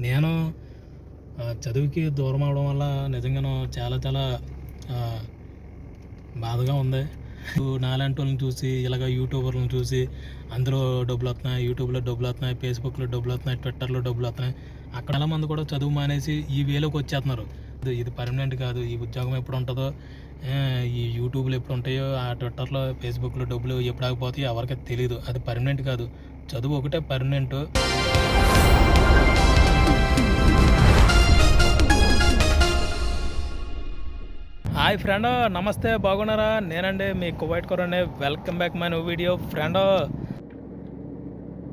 నేను చదువుకి దూరం అవడం వల్ల నిజంగా చాలా చాలా బాధగా ఉంది. నాలాంటి వాళ్ళని చూసి ఇలాగ యూట్యూబర్లను చూసి అందులో డబ్బులు వస్తున్నాయి యూట్యూబ్లో డబ్బులు వస్తున్నాయి ఫేస్బుక్లో డబ్బులు వస్తున్నాయి ట్విట్టర్లో డబ్బులు వస్తున్నాయి అక్కడ మంది కూడా చదువు మానేసి ఈ వేలోకి వచ్చేస్తున్నారు. ఇది- పర్మనెంట్ కాదు ఈ ఉద్యోగం ఎప్పుడు ఉంటుందో ఈ యూట్యూబ్లో ఎప్పుడు ఉంటాయో ఆ ట్విట్టర్లో ఫేస్బుక్లో డబ్బులు ఎప్పుడు ఆగిపోతాయో ఎవరికి తెలియదు. అది పర్మనెంట్ కాదు. చదువు ఒకటే పర్మనెంట్. హాయ్ ఫ్రెండ్ నమస్తే బాగున్నారా? నేనండి మీ Kuwait కొరండి welcome back my new video friend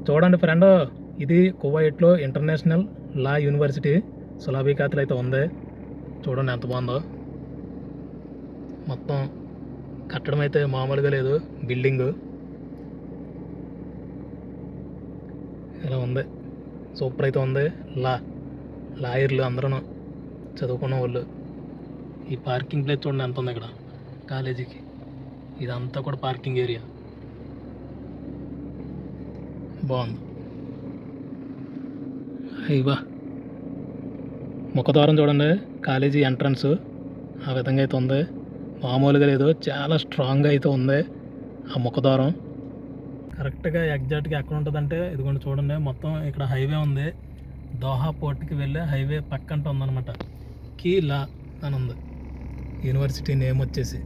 చూడండి ఫ్రెండ్ ఇది కువైట్లో ఇంటర్నేషనల్ లా యూనివర్సిటీ సులాబికాతలు అయితే ఉంది. చూడండి ఎంత బాగుందో. మొత్తం కట్టడం అయితే మామూలుగా లేదు. బిల్డింగ్ ఇలా ఉంది. సూపర్ అయితే ఉంది. లా లాయర్లు అందరూ చదువుకున్న వాళ్ళు. ఈ పార్కింగ్ ప్లేస్ చూడండి ఎంత ఉంది ఇక్కడ. కాలేజీకి. ఇదంతా కూడా పార్కింగ్ ఏరియా బాగుంది. అయ్యవా ముఖద్వారం చూడండి. కాలేజీ ఎంట్రన్స్ ఆ విధంగా అయితే ఉంది. మామూలుగా లేదు. చాలా స్ట్రాంగ్గా అయితే ఉంది ఆ ముఖద్వారం కరెక్ట్గా ఎగ్జాక్ట్గా ఎక్కడ ఉంటుందంటే ఇదిగోండి చూడండి. మొత్తం ఇక్కడ హైవే ఉంది. దోహా పోర్ట్కి వెళ్ళే హైవే పక్కంట ఉందన్నమాట. కీలా అని ఉంది. యూనివర్సిటీ నేమ్ వచ్చేసి.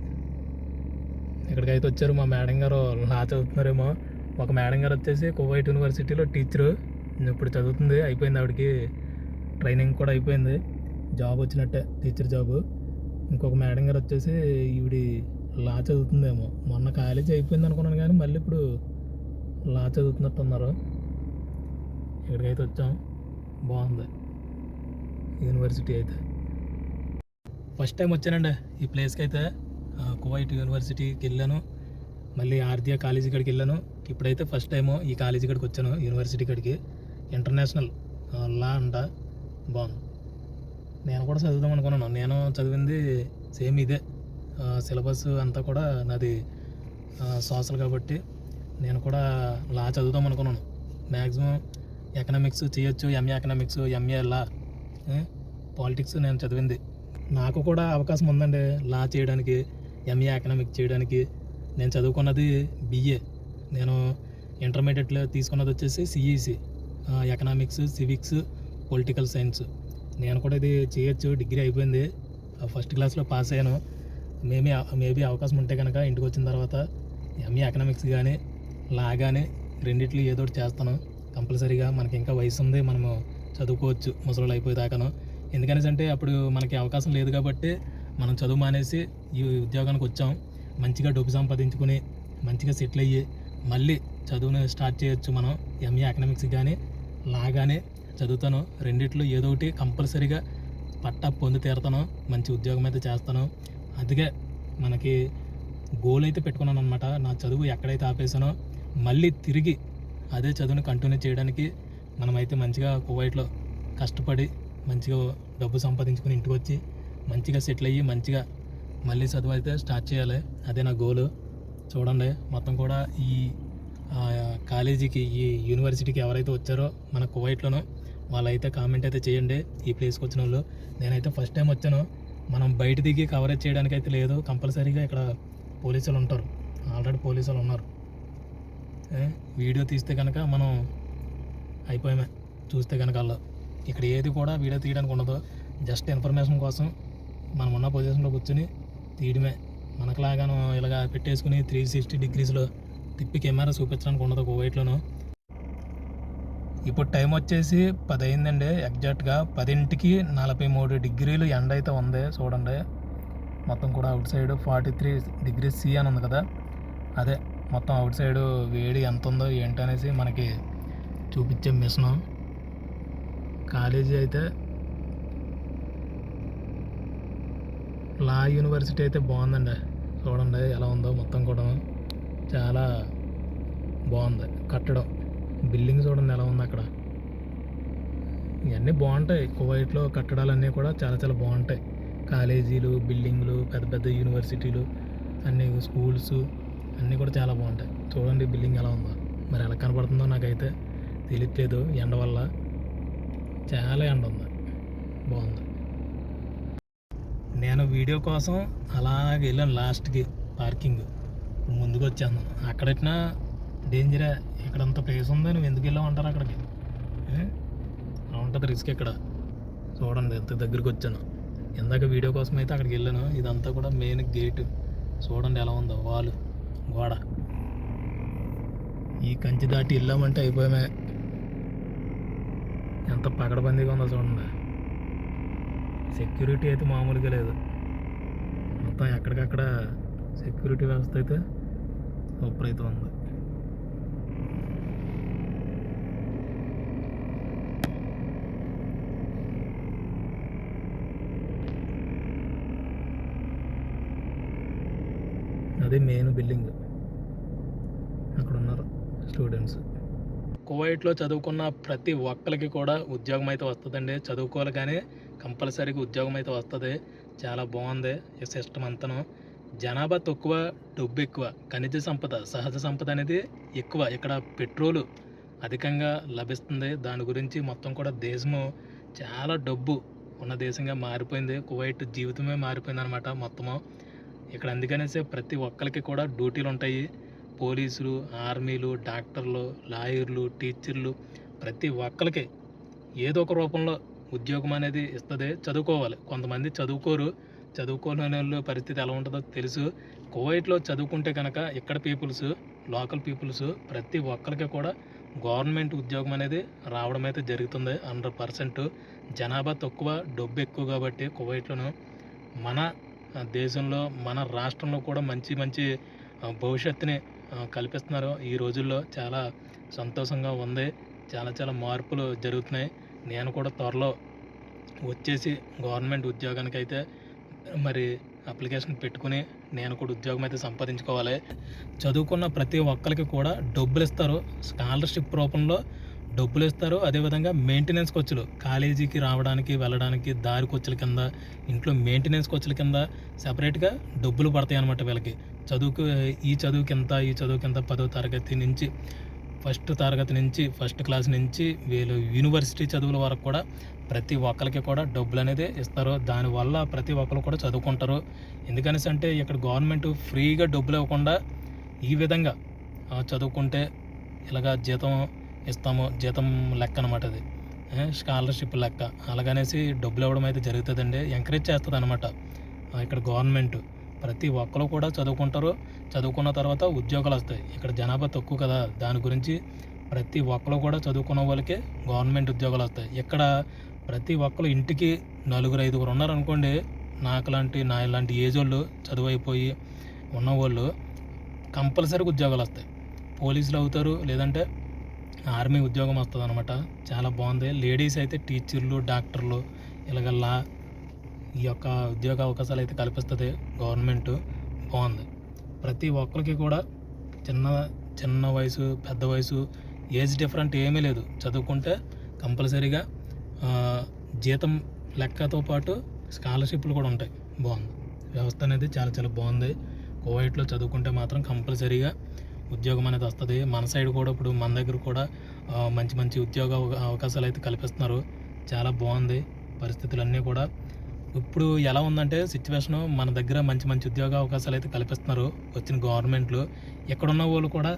ఇక్కడికి అయితే వచ్చారు మా మేడం గారు లా చదువుతున్నారేమో. ఒక మేడం గారు వచ్చేసి కువైట్ యూనివర్సిటీలో టీచరు. ఇప్పుడు చదువుతుంది అయిపోయింది ఆవిడకి. ట్రైనింగ్ కూడా అయిపోయింది. జాబ్ వచ్చినట్టే టీచర్ జాబ్. ఇంకొక మేడం గారు వచ్చేసి ఈవిడి లా చదువుతుందేమో. మొన్న కాలేజీ అయిపోయింది అనుకున్నాను కానీ మళ్ళీ ఇప్పుడు లా చదువుతున్నట్టు ఉన్నారు ఇక్కడికైతే వచ్చాం. బాగుంది. యూనివర్సిటీ అయితే. ఫస్ట్ టైం వచ్చానండి. ఈ ప్లేస్కి అయితే కువైట్ యూనివర్సిటీకి వెళ్ళాను. మళ్ళీ ఆర్దియా కాలేజీ కాడికి వెళ్ళాను. ఇప్పుడైతే ఫస్ట్ టైం ఈ కాలేజీ కాడికి వచ్చాను యూనివర్సిటీ కాడికి. ఇంటర్నేషనల్ లా అంట బాగుంది. నేను కూడా చదువుదాం అనుకున్నాను. నేను చదివింది సేమ్ ఇదే. సిలబస్ అంతా కూడా నాది సోషల్ కాబట్టి నేను కూడా లా చదువుదాం అనుకున్నాను. మ్యాక్సిమం ఎకనామిక్స్ చేయొచ్చు M A economics M A law politics నేను చదివింది. నాకు కూడా అవకాశం ఉందండి. లా చేయడానికి ఎంఏ ఎకనామిక్ చేయడానికి. నేను చదువుకున్నది బిఏ నేను ఇంటర్మీడియట్లో తీసుకున్నది వచ్చేసి C E C economics civics political science నేను కూడా ఇది చేయొచ్చు డిగ్రీ అయిపోయింది. ఫస్ట్ క్లాస్లో పాస్ అయ్యాను. మేబీ మేబీ అవకాశం ఉంటే కనుక ఇంటికి వచ్చిన తర్వాత ఎంఏ ఎకనామిక్స్ కానీ లా కానీ రెండిట్లు ఏదో ఒకటి చేస్తాను. కంపల్సరీగా మనకి ఇంకా వయసు ఉంది మనము చదువుకోవచ్చు ముసలు అయిపోయేదాకాను. ఎందుకనేసి అంటే అప్పుడు మనకి అవకాశం లేదు కాబట్టి మనం చదువు మానేసి ఈ ఉద్యోగానికి వచ్చాం. మంచిగా డబ్బు సంపాదించుకుని మంచిగా సెటిల్ అయ్యి మళ్ళీ చదువును స్టార్ట్ చేయొచ్చు మనం ఎంఏ ఎకనామిక్స్ కానీ లాగానే చదువుతాను. రెండిట్లో ఏదో ఒకటి కంపల్సరీగా పట్టా పొంది తీరుతాను మంచి ఉద్యోగం అయితే చేస్తాను. అందుకే మనకి గోల్ అయితే పెట్టుకున్నాను అనమాట నా చదువు ఎక్కడైతే ఆపేసానో మళ్ళీ తిరిగి అదే చదువుని కంటిన్యూ చేయడానికి మనమైతే మంచిగా కువైట్లో కష్టపడి మంచిగా డబ్బు సంపాదించుకుని ఇంటికి వచ్చి మంచిగా సెటిల్ అయ్యి మంచిగా మళ్ళీ చదువు అయితే స్టార్ట్ చేయాలి. అదే నా గోలు. చూడండి మొత్తం కూడా ఈ కాలేజీకి ఈ యూనివర్సిటీకి ఎవరైతే వచ్చారో మన కువైట్లోనో వాళ్ళైతే కామెంట్ అయితే చేయండి. ఈ ప్లేస్కి వచ్చిన వాళ్ళు. నేనైతే ఫస్ట్ టైం వచ్చాను. మనం బయట దిగి కవరేజ్ చేయడానికి అయితే లేదు. కంపల్సరీగా ఇక్కడ పోలీసులు ఉంటారు. ఆల్రెడీ పోలీసులు ఉన్నారు. వీడియో తీస్తే కనుక మనం అయిపోయామే. చూస్తే కనుక అలా. ఇక్కడ ఏది కూడా వీడియో తీయడానికి ఉండదు. జస్ట్ ఇన్ఫర్మేషన్ కోసం మనం ఉన్న పొజిషన్లో కూర్చొని తీయడమే. మనకులాగాను ఇలాగా పెట్టేసుకుని త్రీ సిక్స్టీ డిగ్రీస్లో తిప్పి కెమెరా చూపించడానికి ఉండదు కువైట్లోను. ఇప్పుడు టైం వచ్చేసి పది అయిందండి ఎగ్జాక్ట్గా పదింటికి నలభై మూడు డిగ్రీలు ఎండ అయితే ఉంది చూడండి. మొత్తం కూడా outside forty three degrees C అని ఉంది కదా. అదే మొత్తం అవుట్ సైడ్ వేడి ఎంత ఉందో ఏంటనేసి మనకి చూపించే మిషను. కాలేజీ అయితే లా యూనివర్సిటీ అయితే బాగుందండి. చూడండి ఎలా ఉందో మొత్తం కూడా చాలా బాగుంది. కట్టడం. బిల్డింగ్ చూడండి ఎలా ఉంది అక్కడ. ఇవన్నీ బాగుంటాయి. కువైట్లో కట్టడాలన్నీ కూడా చాలా చాలా బాగుంటాయి. కాలేజీలు బిల్డింగ్లు పెద్ద పెద్ద యూనివర్సిటీలు అన్ని స్కూల్స్ అన్నీ కూడా చాలా బాగుంటాయి. చూడండి బిల్డింగ్ ఎలా ఉందో. మరి ఎలా కనపడుతుందో నాకైతే తెలియట్లేదు ఎండ వల్ల. చాలా ఎండ ఉంది. బాగుంది. నేను వీడియో కోసం అలాగే వెళ్ళాను లాస్ట్కి పార్కింగ్. ముందుకు వచ్చాను అక్కడెట్టినా డేంజరే. ఇక్కడ అంత ప్లేస్ ఉంది. నువ్వు ఎందుకు వెళ్ళావు అంటారు అక్కడికి? అలా ఉంటుంది రిస్క్ ఇక్కడ. చూడండి ఎంత దగ్గరికి వచ్చాను ఇందాక వీడియో కోసం అయితే అక్కడికి వెళ్ళాను. ఇదంతా కూడా మెయిన్ గేట్. చూడండి ఎలా ఉందో. వాలు గోడ. ఈ కంచి దాటి వెళ్ళామంటే అయిపోయామే. ఎంత పకడబందీగా ఉందో చూడండి. సెక్యూరిటీ అయితే మామూలుగా లేదు. మొత్తం ఎక్కడికక్కడ సెక్యూరిటీ వ్యవస్థ అయితే సూపర్ అయితే ఉంది. అదే మెయిన్ బిల్డింగ్ అక్కడ ఉన్నారు స్టూడెంట్స్ కువైట్లో చదువుకున్న ప్రతి ఒక్కరికి కూడా ఉద్యోగం అయితే వస్తుందండి. చదువుకోవాలి కానీ కంపల్సరీగా ఉద్యోగం అయితే వస్తుంది. చాలా బాగుంది ఈ సిస్టమ్ అంతను. జనాభా తక్కువ డబ్బు ఎక్కువ ఖనిజ సంపద సహజ సంపద అనేది ఎక్కువ. ఇక్కడ పెట్రోలు అధికంగా లభిస్తుంది. దాని గురించి మొత్తం కూడా దేశము చాలా డబ్బు ఉన్న దేశంగా మారిపోయింది. కువైట్ జీవితమే మారిపోయింది అనమాట మొత్తము. ఇక్కడ అందుకనేసి ప్రతి ఒక్కరికి కూడా డ్యూటీలు ఉంటాయి పోలీసులు ఆర్మీలు డాక్టర్లు లాయర్లు టీచర్లు ప్రతి ఒక్కరికి ఏదో ఒక రూపంలో ఉద్యోగం అనేది ఇస్తుంది చదువుకోవాలి. కొంతమంది చదువుకోరు. చదువుకోలేని వాళ్ళు పరిస్థితి ఎలా ఉంటుందో తెలుసు. కువైట్లో చదువుకుంటే కనుక ఇక్కడ పీపుల్స్ లోకల్ పీపుల్స్ ప్రతి ఒక్కరికి కూడా గవర్నమెంట్ ఉద్యోగం అనేది రావడం అయితే జరుగుతుంది. హండ్రెడ్ పర్సెంట్ జనాభా తక్కువ డబ్బు ఎక్కువ కాబట్టి కువైట్లోను మన దేశంలో మన రాష్ట్రంలో కూడా మంచి మంచి భవిష్యత్తుని కల్పిస్తున్నారు. ఈ రోజుల్లో చాలా సంతోషంగా ఉంది. చాలా చాలా మార్పులు జరుగుతున్నాయి. నేను కూడా త్వరలో వచ్చేసి గవర్నమెంట్ ఉద్యోగానికి అయితే మరి అప్లికేషన్ పెట్టుకుని నేను కూడా ఉద్యోగం అయితే సంపాదించుకోవాలి. చదువుకున్న ప్రతి ఒక్కరికి కూడా డబ్బులు ఇస్తారు. స్కాలర్షిప్ రూపంలో డబ్బులు ఇస్తారు. అదేవిధంగా మెయింటెనెన్స్ ఖర్చులు కాలేజీకి రావడానికి వెళ్ళడానికి దారి ఖర్చుల కింద ఇంట్లో మెయింటెనెన్స్ ఖర్చుల కింద సపరేట్గా డబ్బులు పడతాయి అన్నమాట వీళ్ళకి. చదువుకు ఈ చదువుకి ఎంత ఈ చదువుకి ఎంత పదో తరగతి నుంచి ఫస్ట్ తరగతి నుంచి ఫస్ట్ క్లాస్ నుంచి వీళ్ళు యూనివర్సిటీ చదువుల వరకు కూడా ప్రతి ఒక్కరికి కూడా డబ్బులు అనేది ఇస్తారు. దానివల్ల ప్రతి ఒక్కరు కూడా చదువుకుంటారు. ఎందుకనేసి అంటే ఇక్కడ గవర్నమెంట్ ఫ్రీగా డబ్బులు ఇవ్వకుండా ఈ విధంగా చదువుకుంటే ఇలాగా జీతం ఇస్తాము. జీతం లెక్క అనమాట అది. స్కాలర్షిప్ లెక్క. అలాగనేసి డబ్బులు ఇవ్వడం అయితే జరుగుతుందండి. ఎంకరేజ్ చేస్తుంది అనమాట ఇక్కడ గవర్నమెంట్. ప్రతి ఒక్కరు కూడా చదువుకుంటారు. చదువుకున్న తర్వాత ఉద్యోగాలు వస్తాయి. ఇక్కడ జనాభా తక్కువ కదా. దాని గురించి ప్రతి ఒక్కరు కూడా చదువుకున్న వాళ్ళకి గవర్నమెంట్ ఉద్యోగాలు వస్తాయి. ఇక్కడ ప్రతి ఒక్కరు ఇంటికి నలుగురు ఐదుగురు ఉన్నారనుకోండి నాకు లాంటి నా ఇలాంటి ఏజ్ వాళ్ళు చదువు అయిపోయి ఉన్నవాళ్ళు కంపల్సరీగా ఉద్యోగాలు వస్తాయి. పోలీసులు అవుతారు లేదంటే ఆర్మీ ఉద్యోగం వస్తుంది అనమాట చాలా బాగుంది. లేడీస్ అయితే టీచర్లు డాక్టర్లు ఇలాగల్లా ఈ యొక్క ఉద్యోగ అవకాశాలు అయితే కల్పిస్తుంది గవర్నమెంట్. బాగుంది. ప్రతి ఒక్కరికి కూడా చిన్న చిన్న వయసు పెద్ద వయసు ఏజ్ డిఫరెంట్ ఏమీ లేదు. చదువుకుంటే కంపల్సరీగా జీతం లెక్కతో పాటు స్కాలర్షిప్లు కూడా ఉంటాయి. బాగుంది. వ్యవస్థ అనేది చాలా చాలా బాగుంది. కోవైట్లో చదువుకుంటే మాత్రం కంపల్సరీగా ఉద్యోగం అనేది వస్తుంది. మన సైడ్ కూడా ఇప్పుడు మన దగ్గర కూడా మంచి మంచి ఉద్యోగ అవకాశాలు అయితే కల్పిస్తున్నారు. చాలా బాగుంది. పరిస్థితులన్నీ కూడా ఇప్పుడు ఎలా ఉందంటే సిచ్యువేషను మన దగ్గర మంచి మంచి ఉద్యోగ అవకాశాలు అయితే కల్పిస్తున్నారు వచ్చిన గవర్నమెంట్లు ఎక్కడున్న వాళ్ళు కూడా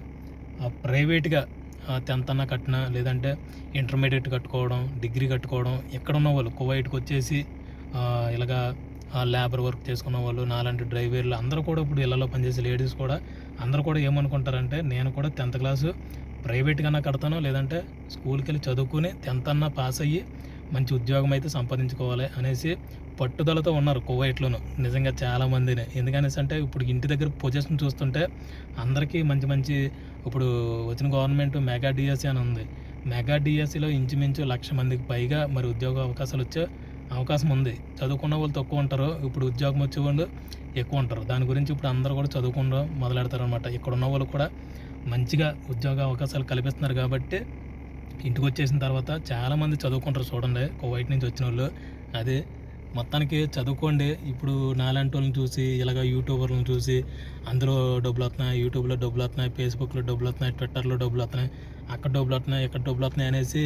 ప్రైవేట్గా టెన్త్ అన్న కట్టిన లేదంటే ఇంటర్మీడియట్ కట్టుకోవడం డిగ్రీ కట్టుకోవడం ఎక్కడున్న వాళ్ళు కువైట్కి వచ్చేసి ఇలాగా లేబర్ వర్క్ చేసుకున్న వాళ్ళు నాలాంటి డ్రైవర్లు అందరూ కూడా ఇప్పుడు ఇళ్ళలో పనిచేసే లేడీస్ కూడా అందరూ కూడా ఏమనుకుంటారంటే నేను కూడా టెన్త్ క్లాసు ప్రైవేట్గా కడతాను లేదంటే స్కూల్కి వెళ్ళి చదువుకుని టెన్త్ అన్న పాస్ అయ్యి మంచి ఉద్యోగం అయితే సంపాదించుకోవాలి అనేసి పట్టుదలతో ఉన్నారు కువైట్లోను. నిజంగా చాలామందిని ఎందుకనేసి అంటే ఇప్పుడు ఇంటి దగ్గర పొజిషన్ చూస్తుంటే అందరికీ మంచి మంచి ఇప్పుడు వచ్చిన గవర్నమెంట్ మెగా డిఎస్సి అని ఉంది. మెగా డిఎస్సిలో ఇంచుమించు లక్ష మందికి పైగా మరి ఉద్యోగ అవకాశాలు వచ్చే అవకాశం ఉంది. చదువుకున్న వాళ్ళు తక్కువ ఉంటారు. ఇప్పుడు ఉద్యోగం వచ్చే వాళ్ళు ఎక్కువ ఉంటారు. దాని గురించి ఇప్పుడు అందరూ కూడా చదువుకుండా మొదలెడతారు అనమాట ఇక్కడ ఉన్న వాళ్ళు కూడా మంచిగా ఉద్యోగ అవకాశాలు కల్పిస్తున్నారు కాబట్టి ఇంటికి వచ్చేసిన తర్వాత చాలామంది చదువుకుంటారు చూడండి. కువైట్ నుంచి వచ్చిన వాళ్ళు అదే మొత్తానికి చదువుకోండి. ఇప్పుడు నాలాంటి వాళ్ళని చూసి ఇలాగ యూట్యూబర్లను చూసి అందులో డబ్బులు వస్తున్నాయి యూట్యూబ్లో డబ్బులు వస్తున్నాయి ఫేస్బుక్లో డబ్బులు వస్తున్నాయి ట్విట్టర్లో డబ్బులు వస్తున్నాయి అక్కడ డబ్బులు వస్తున్నాయి ఇక్కడ డబ్బులు వస్తున్నాయి అనేసి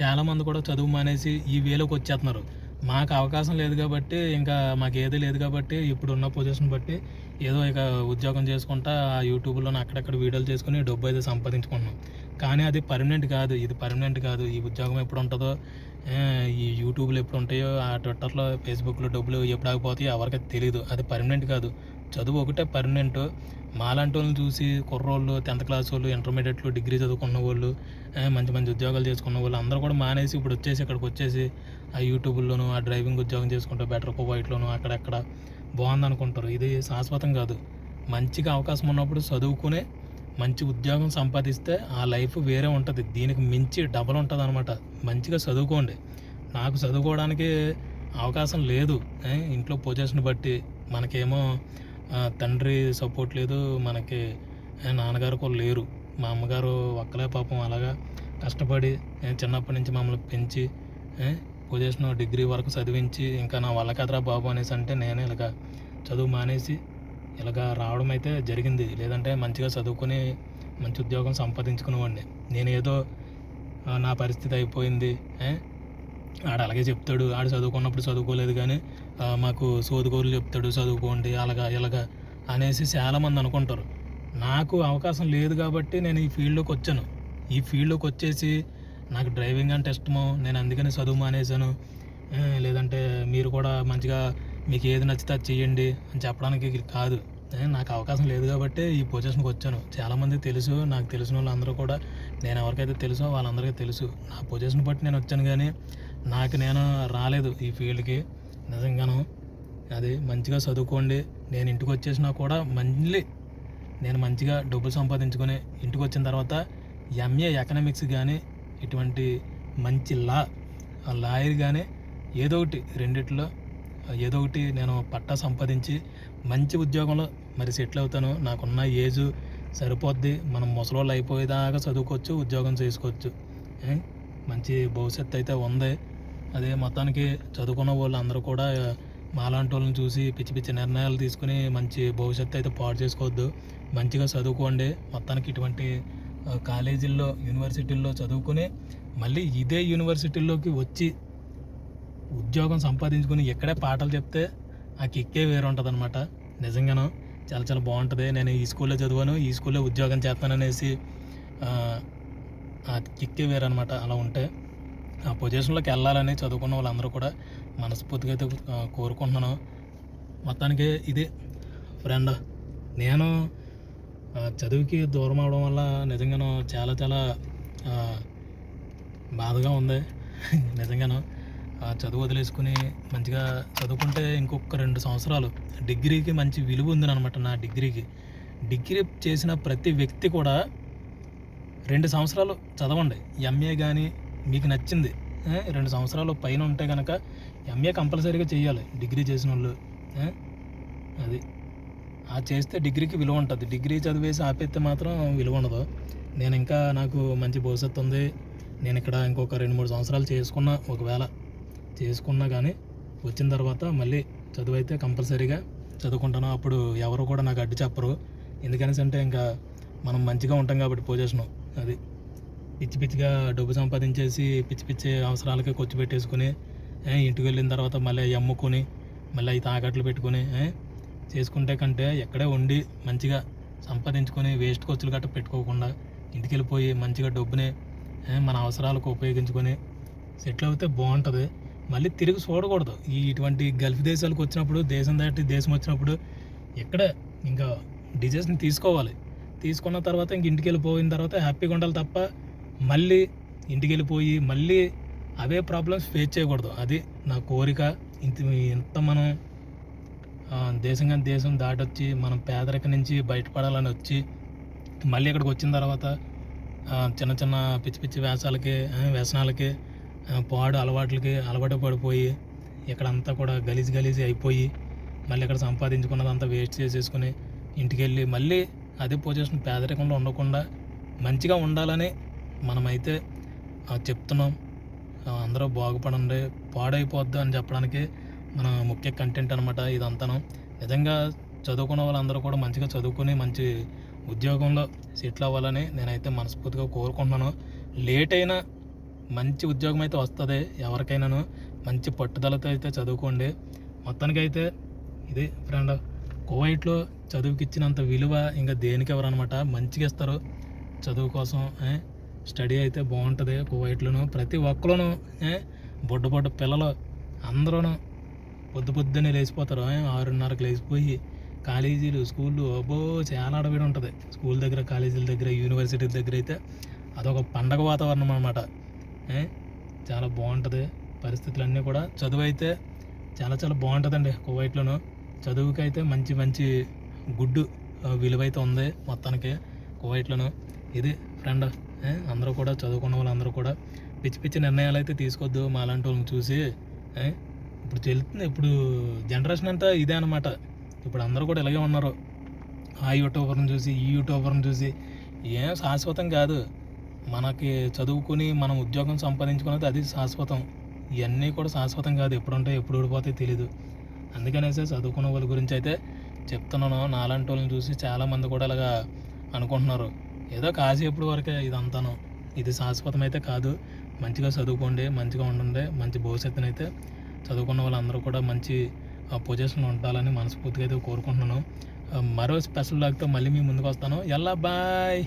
చాలామంది కూడా చదువు మానేసి ఈ వేలోకి వచ్చేస్తున్నారు మాకు అవకాశం లేదు కాబట్టి ఇంకా మాకు ఏది లేదు కాబట్టి ఇప్పుడున్న పొజిషన్ బట్టి ఏదో ఇక ఉద్యోగం చేసుకుంటా ఆ యూట్యూబ్లోనే అక్కడక్కడ వీడియోలు చేసుకుని డబ్బు అయితే సంపాదించుకున్నాం కానీ అది పర్మనెంట్ కాదు ఇది పర్మనెంట్ కాదు. ఈ ఉద్యోగం ఎప్పుడు ఉంటుందో ఈ యూట్యూబ్లో ఎప్పుడు ఉంటాయో ఆ ట్విట్టర్లో ఫేస్బుక్లో డబ్బులు ఎప్పుడు ఆగిపోతాయో ఎవరికి తెలియదు అది పర్మనెంట్ కాదు. చదువు ఒకటే పర్మనెంట్. మాలాంటి వాళ్ళని చూసి కుర్రోళ్ళు టెన్త్ క్లాస్ వాళ్ళు ఇంటర్మీడియట్లు డిగ్రీ చదువుకున్న వాళ్ళు మంచి మంచి ఉద్యోగాలు చేసుకున్న వాళ్ళు అందరూ కూడా మానేసి ఇప్పుడు వచ్చేసి ఇక్కడికి వచ్చేసి ఆ యూట్యూబ్లోనూ ఆ డ్రైవింగ్ ఉద్యోగం చేసుకుంటూ బెటర్ కువైట్లోను అక్కడక్కడ బాగుంది అనుకుంటారు ఇది శాశ్వతం కాదు. మంచిగా అవకాశం ఉన్నప్పుడు చదువుకునే మంచి ఉద్యోగం సంపాదిస్తే ఆ లైఫ్ వేరే ఉంటుంది. దీనికి మించి డబల్ ఉంటుంది అనమాట మంచిగా చదువుకోండి. నాకు చదువుకోవడానికి అవకాశం లేదు. ఇంట్లో పొజిషన్ బట్టి మనకేమో తండ్రి సపోర్ట్ లేదు మనకి నాన్నగారు కూడా లేరు. మా అమ్మగారు ఒక్కలే పాపం అలాగా కష్టపడి చిన్నప్పటి నుంచి మమ్మల్ని పెంచి పొజిషన్ డిగ్రీ వరకు చదివించి ఇంకా నా వల్ల కదరా బాబు అనేసి అంటే నేనే ఇలాగ చదువు మానేసి ఇలాగ రావడం అయితే జరిగింది. లేదంటే మంచిగా చదువుకొని మంచి ఉద్యోగం సంపాదించుకునేవాడిని. నేను ఏదో నా పరిస్థితి అయిపోయింది ఆడ ఆడు అలాగే చెప్తాడు. ఆడు చదువుకున్నప్పుడు చదువుకోలేదు కానీ మాకు సోదుకోరులు చెప్తాడు చదువుకోండి అలాగా ఇలాగా అనేసి చాలామంది అనుకుంటారు. నాకు అవకాశం లేదు కాబట్టి నేను ఈ ఫీల్డ్లోకి వచ్చాను. ఈ ఫీల్డ్లోకి వచ్చేసి నాకు డ్రైవింగ్ అంటే ఇష్టము. నేను అందుకని చదువు మానేశాను. లేదంటే మీరు కూడా మంచిగా మీకు ఏది నచ్చితే అది చెయ్యండి అని చెప్పడానికి కాదు. నాకు అవకాశం లేదు కాబట్టి ఈ పొజిషన్కి వచ్చాను. చాలామంది తెలుసు నాకు తెలిసిన వాళ్ళందరూ కూడా నేను ఎవరికైతే తెలుసో వాళ్ళందరికీ తెలుసు. నా పొజిషన్ బట్టి నేను వచ్చాను కానీ నాకు నేను రాలేదు ఈ ఫీల్డ్కి. నిజంగాను అది మంచిగా చదువుకోండి. నేను ఇంటికి వచ్చేసినా కూడా మళ్ళీ నేను మంచిగా డబ్బులు సంపాదించుకొని ఇంటికి వచ్చిన తర్వాత ఎంఏ ఎకనామిక్స్ కానీ ఇటువంటి మంచి లా లాయర్ కానీ ఏదో ఒకటి రెండిట్లో ఏదో ఒకటి నేను పట్టా సంపాదించి మంచి ఉద్యోగంలో మరి సెటిల్ అవుతాను. నాకున్న ఏజ్ సరిపోద్ది. మనం ముసలోళ్ళు అయిపోయేదాకా చదువుకోవచ్చు ఉద్యోగం చేసుకోవచ్చు. మంచి భవిష్యత్తు అయితే ఉంది. అదే మొత్తానికి చదువుకున్న వాళ్ళు అందరూ కూడా మాలాంటి వాళ్ళని చూసి పిచ్చి పిచ్చి నిర్ణయాలు తీసుకుని మంచి భవిష్యత్తు అయితే పాడు చేసుకోవద్దు. మంచిగా చదువుకోండి. మొత్తానికి ఇటువంటి కాలేజీల్లో యూనివర్సిటీల్లో చదువుకుని మళ్ళీ ఇదే యూనివర్సిటీల్లోకి వచ్చి ఉద్యోగం సంపాదించుకుని ఎక్కడే పాటలు చెప్తే ఆ కిక్కే వేరు ఉంటుంది అనమాట నిజంగాను చాలా చాలా బాగుంటుంది. నేను ఈ స్కూల్లో చదివాను ఈ స్కూల్లో ఉద్యోగం చేస్తాననేసి ఆ, ఆ కిక్కే వేరు అనమాట అలా ఉంటే. ఆ పొజిషన్లోకి వెళ్ళాలని చదువుకున్న వాళ్ళందరూ కూడా మనస్ఫూర్తిగా అయితే కోరుకుంటున్నాను. మొత్తానికి ఇది. ఫ్రెండ్ నేను చదువుకి దూరం అవడం వల్ల నిజంగాను చాలా చాలా బాధగా ఉంది. నిజంగాను ఆ, చదువు వదిలేసుకుని మంచిగా చదువుకుంటే ఇంకొక రెండు సంవత్సరాలు డిగ్రీకి మంచి విలువ ఉంది అనమాట నా డిగ్రీకి. డిగ్రీ చేసిన ప్రతి వ్యక్తి కూడా రెండు సంవత్సరాలు చదవండి. ఎంఏ కానీ మీకు నచ్చింది రెండు సంవత్సరాలు పైన ఉంటే కనుక ఎంఏ కంపల్సరీగా చేయాలి డిగ్రీ చేసిన వాళ్ళు అది. ఆ చేస్తే డిగ్రీకి విలువ ఉంటుంది. డిగ్రీ చదివేసి ఆపేస్తే మాత్రం విలువ ఉండదు. నేను ఇంకా నాకు మంచి భవిష్యత్తు ఉంది. నేను ఇక్కడ ఇంకొక రెండు మూడు సంవత్సరాలు చేసుకున్నా ఒకవేళ. చేసుకున్నా కానీ వచ్చిన తర్వాత మళ్ళీ చదువు అయితే కంపల్సరీగా చదువుకుంటాను. అప్పుడు ఎవరు కూడా నాకు అడ్డు చెప్పరు. ఎందుకనేసి అంటే ఇంకా మనం మంచిగా ఉంటాం కాబట్టి పొజిషను అది. పిచ్చి పిచ్చిగా డబ్బు సంపాదించేసి పిచ్చి పిచ్చి అవసరాలకి ఖర్చు పెట్టేసుకుని ఇంటికి వెళ్ళిన తర్వాత మళ్ళీ అమ్ముకొని మళ్ళీ అవి తాకట్లు పెట్టుకుని చేసుకుంటే కంటే ఎక్కడే ఉండి మంచిగా సంపాదించుకొని వేస్ట్ ఖర్చులు గట్ట పెట్టుకోకుండా ఇంటికి వెళ్ళిపోయి మంచిగా డబ్బుని మన అవసరాలకు ఉపయోగించుకొని సెటిల్ అవుతే బాగుంటుంది. మళ్ళీ తిరిగి చూడకూడదు. ఈ ఇటువంటి గల్ఫ్ దేశాలకు వచ్చినప్పుడు దేశం దాటి దేశం వచ్చినప్పుడు ఇక్కడ ఇంకా డిజెస్ని తీసుకోవాలి. తీసుకున్న తర్వాత ఇంక ఇంటికి వెళ్ళిపోయిన తర్వాత హ్యాపీగా ఉండాలి తప్ప మళ్ళీ ఇంటికి వెళ్ళిపోయి మళ్ళీ అవే ప్రాబ్లమ్స్ ఫేస్ చేయకూడదు. అది నా కోరిక. ఇంత ఇంత మనం దేశం కానీ దేశం దాటొచ్చి మనం పేదరికం నుంచి బయటపడాలని వచ్చి మళ్ళీ ఇక్కడికి వచ్చిన తర్వాత చిన్న చిన్న పిచ్చి పిచ్చి వేషాలకి వ్యసనాలకి పాడు అలవాట్లకి అలవాటు పడిపోయి ఇక్కడంతా కూడా గలీజ్ గలీజ్ అయిపోయి మళ్ళీ ఇక్కడ సంపాదించుకున్నదంతా వేస్ట్ చేసేసుకుని ఇంటికి వెళ్ళి మళ్ళీ అదే పొజిషన్ పేదరికంలో ఉండకుండా మంచిగా ఉండాలని మనమైతే చెప్తున్నాం. అందరూ బాగుపడండి పాడైపోద్దు అని చెప్పడానికి మన ముఖ్య కంటెంట్ అనమాట ఇదంతాను. నిజంగా చదువుకున్న వాళ్ళందరూ కూడా మంచిగా చదువుకుని మంచి ఉద్యోగంలో సెటిల్ అవ్వాలని నేనైతే మనస్ఫూర్తిగా కోరుకుంటున్నాను. లేట్ అయినా మంచి ఉద్యోగం అయితే వస్తుంది ఎవరికైనాను. మంచి పట్టుదలతో అయితే చదువుకోండి. మొత్తానికి అయితే ఇది ఫ్రెండ్ కువైట్లో చదువుకి ఇచ్చినంత విలువ ఇంకా దేనికి ఎవరనమాట మంచిగా ఇస్తారు. చదువు కోసం స్టడీ అయితే బాగుంటుంది కువైట్లోను. ప్రతి ఒక్కరును బొడ్డ బొడ్డ పిల్లలు అందరూను పొద్దు పొద్దున్నే లేచిపోతారు. ఆరున్నరకు లేచిపోయి కాలేజీలు స్కూళ్ళు అబ్బో చాలా అడవిడి ఉంటుంది స్కూల్ దగ్గర కాలేజీల దగ్గర యూనివర్సిటీల దగ్గర అయితే అదొక పండగ వాతావరణం అనమాట చాలా బాగుంటుంది. పరిస్థితులన్నీ కూడా చదువు అయితే చాలా చాలా బాగుంటుందండి కువైట్లోను. చదువుకి అయితే మంచి మంచి గుడ్డు విలువైతే ఉంది మొత్తానికి కువైట్లోను. ఇది ఫ్రెండ్ అందరూ కూడా చదువుకున్న వాళ్ళందరూ కూడా పిచ్చి పిచ్చి నిర్ణయాలు అయితే తీసుకోవద్దు మా అలాంటి వాళ్ళని చూసి ఇప్పుడు చెల్తుంది ఇప్పుడు జనరేషన్ అంతా ఇదే అనమాట ఇప్పుడు అందరూ కూడా ఇలాగే ఉన్నారు. ఆ యూట్యూబర్ని చూసి ఈ యూట్యూబర్ని చూసి ఏం శాశ్వతం కాదు. మనకి చదువుకుని మనం ఉద్యోగం సంపాదించుకున్నది అది శాశ్వతం. ఇవన్నీ కూడా శాశ్వతం కాదు. ఎప్పుడు ఎప్పుడు ఊడిపోతాయి తెలీదు. అందుకనేసే చదువుకున్న వాళ్ళ గురించి అయితే చెప్తున్నాను. నాలాంటి వాళ్ళని చూసి చాలామంది కూడా అలాగా అనుకుంటున్నారు. ఏదో కాసేపటి వరకే ఇదంతాను. ఇది శాశ్వతం అయితే కాదు. మంచిగా చదువుకోండి మంచిగా ఉండండి మంచి భవిష్యత్తును అయితే చదువుకున్న వాళ్ళందరూ కూడా మంచి పొజిషన్లో ఉండాలని మనస్ఫూర్తిగా అయితే కోరుకుంటున్నాను. మరో స్పెషల్ లాగ్తో మళ్ళీ మీ ముందుకు వస్తాను. ఎల్లా బాయ్!